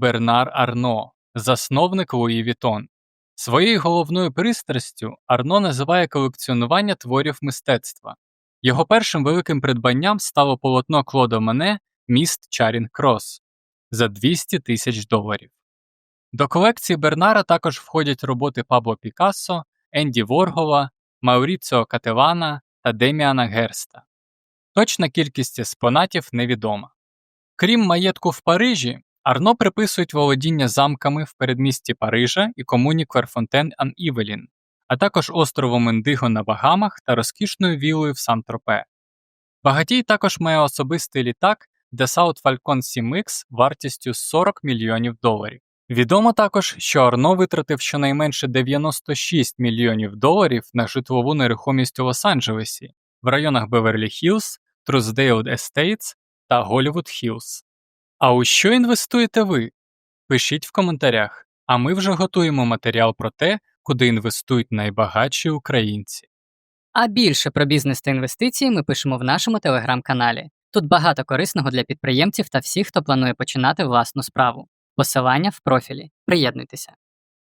Бернар Арно, засновник Луї Вітон. Своєю головною пристрастю Арно називає колекціонування творів мистецтва. Його першим великим придбанням стало полотно Клода Мене Міст Чарінг Крос за 200 тисяч доларів. До колекції Бернара також входять роботи Пабло Пікассо, Енді Воргола, Мауріціо Кателана та Деміана Герста. Точна кількість експонатів невідома. Крім маєтку в Парижі, Арно приписують володіння замками в передмісті Парижа і комуні Клерфонтен ан Івелін, а також островом Індиго на Багамах та розкішною вілою в Сан-Тропе. Багатій також має особистий літак Dassault Falcon 7X вартістю 40 мільйонів доларів. Відомо також, що Арно витратив щонайменше 96 мільйонів доларів на житлову нерухомість у Лос-Анджелесі в районах Беверлі-Хіллз, Трусдейл Естейтс та Голлівуд Хіллз. А у що інвестуєте ви? Пишіть в коментарях, а ми вже готуємо матеріал про те, куди інвестують найбагатші українці. А більше про бізнес та інвестиції ми пишемо в нашому телеграм-каналі. Тут багато корисного для підприємців та всіх, хто планує починати власну справу. Посилання в профілі. Приєднуйтеся.